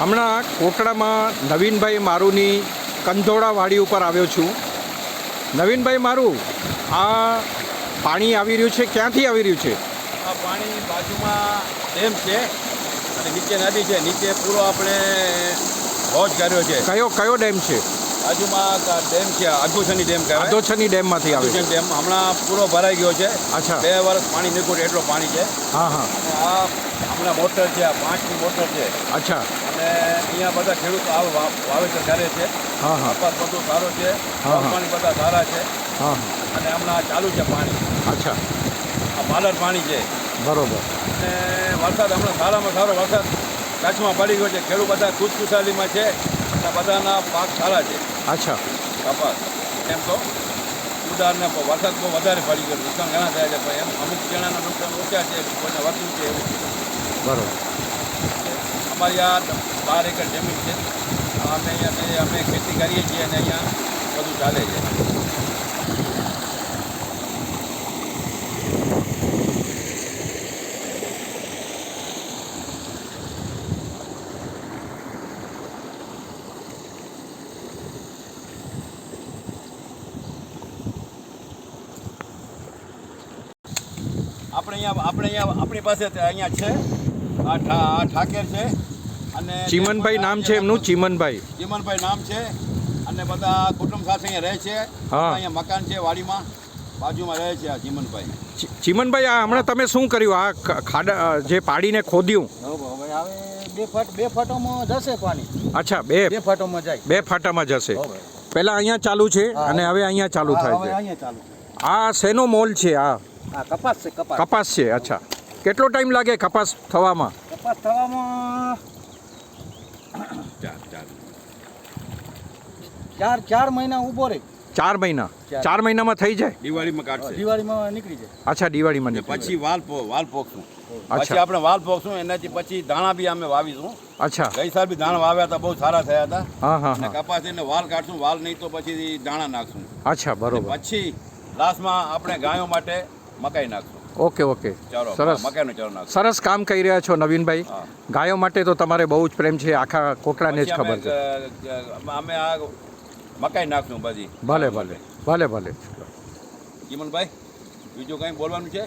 હમણાં કોટડામાં નવીનભાઈ મારુની કંધોળાવાડી ઉપર આવ્યો છું. નવીનભાઈ મારું આ પાણી આવી રહ્યું છે ક્યાંથી આવી રહ્યું છે? આ પાણી બાજુમાં ડેમ છે અને નીચે નદી છે. નીચે પૂરો આપણે હોજ કર્યો છે. કયો કયો ડેમ છે? બાજુમાં ડેમ છે અધુસની ડેમ કહેવાય. આદોછની ડેમમાંથી આવે છે. ડેમ હમણાં પૂરો ભરાઈ ગયો છે. અચ્છા. બે વર્ષ પાણી નીકળે એટલો પાણી છે. હા હા. અને આ હમણાં મોટર છે આ પાંચની મોટર છે. અચ્છા. અને અહીંયા બધા ખેડૂતો આ વા- વાવેતર કરે છે. હા હા. કપાસ બધું સારો છે. પાણી બધા સારા છે. હા અને હમણાં ચાલુ છે પાણી. અચ્છા. આ માલર પાણી છે. બરોબર. અને વરસાદ હમણાં સારામાં સારો વરસાદ કચ્છમાં પડી ગયો છે. ખેડૂત બધા ખુશખુશાલીમાં છે. અને બધાના પાક સારા છે. અચ્છા. કપાસ. એમ તો? ઉદાહરણને વરસાદ બહુ વધારે પડી ગયો નુકસાન ઘણા થયા છે પણ એમ અમુક જણાના નુકસાન ઓછા છે કોઈને વધુ છે બરોબર. અમારી આ બાર એકર જમીન છે. અમે અહીંયા અમે ખેતી કરીએ છીએ અને અહીંયા બધું ચાલે છે. આપણે અહીંયા આપણે અહીંયા આપણી પાસે અહીંયા છે. આ ઠાકેર છે. અને ચીમનભાઈ નામ છે એમનું? ચીમનભાઈ. ચીમનભાઈ નામ છે. અને બધા કુટુંબ સાથે અહીંયા રહે છે. અહીંયા મકાન છે વાડીમાં. બાજુમાં રહે છે આ ચીમનભાઈ. ચીમનભાઈ આ હમણાં તમે શું કર્યું? આ ખાડા જે પાડીને ખોદ્યું? બે ફટ બે ફાટોમાં જશે પાણી. અચ્છા બે બે ફાટોમાં જાય. બે ફાટામાં જશે. પહેલાં અહીંયા ચાલુ છે અને હવે અહીંયા ચાલુ થાય છે. અહીંયા ચાલુ. આ શેનો મોલ છે આ? હા કપાસ છે કપાસ. કપાસ છે અચ્છા. કેટલો ટાઈમ લાગે કપાસ થવામાં? કપાસ થવામાં ચાર ચાર. ચાર ચાર મહિના ઊભો રહે. ચાર મહિના? ચાર. મહિનામાં થઈ જાય? દિવાળીમાં કાઢશે. દિવાળીમાં નીકળી જાય. અચ્છા દિવાળીમાં પછી વાલ વાલ પોખશું. પછી આપણે વાલ પોખશું એનાથી પછી દાણા બી અમે વાવીશું. અચ્છા. ગઈ સાલ બી દાણા વાવ્યા હતા બહુ સારા થયા હતા. હા હા કપાસ એને વાલ કાઢશું વાલ નહીં તો પછી દાણા નાખશું. અચ્છા બરોબર. પછી લાસ્ટમાં આપણે ગાયો માટે મકાઈ નાખશું. Okay okay. ચાલો સરસ. મકાઈનો ચારો નાખશું. સરસ કામ કરી રહ્યા છો નવીનભાઈ. ગાયો માટે તો તમારે બહુ જ પ્રેમ છે આખા કોકડાને જ ખબર અમે, છે. અમે આ મકાઈ નાખશું બધી. ભલે ભલે ભલે ભલે. ચીમનભાઈ બીજું કંઈ બોલવાનું છે?